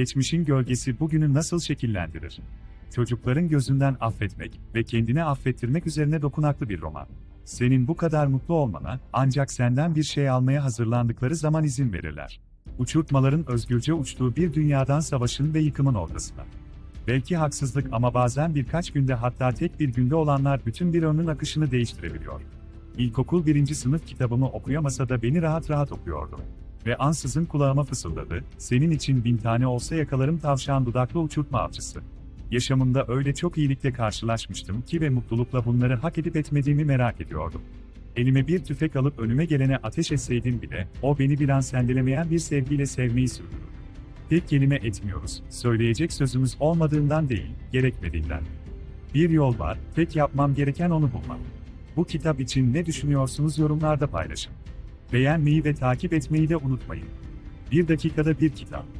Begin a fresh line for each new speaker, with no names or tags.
Geçmişin gölgesi bugünü nasıl şekillendirir? Çocukların gözünden affetmek ve kendini affettirmek üzerine dokunaklı bir roman. Senin bu kadar mutlu olmana ancak senden bir şey almaya hazırlandıkları zaman izin verirler. Uçurtmaların özgürce uçtuğu bir dünyadan savaşın ve yıkımın ortasına. Belki haksızlık ama bazen birkaç günde hatta tek bir günde olanlar bütün bir ömrün akışını değiştirebiliyor. İlkokul birinci sınıf kitabımı okuyamasa da beni rahat rahat okuyordu. Ve ansızın kulağıma fısıldadı, senin için bin tane olsa yakalarım tavşan dudaklı uçurtma avcısı. Yaşamımda öyle çok iyilikle karşılaşmıştım ki ve mutlulukla bunları hak edip etmediğimi merak ediyordum. Elime bir tüfek alıp önüme gelene ateş etseydim bile, o beni bir an sendelemeyen bir sevgiyle sevmeyi sürdürür. Tek kelime etmiyoruz, söyleyecek sözümüz olmadığından değil, gerekmediğinden. Bir yol var, tek yapmam gereken onu bulmak. Bu kitap için ne düşünüyorsunuz yorumlarda paylaşın. Beğenmeyi ve takip etmeyi de unutmayın. Bir dakikada bir kitap.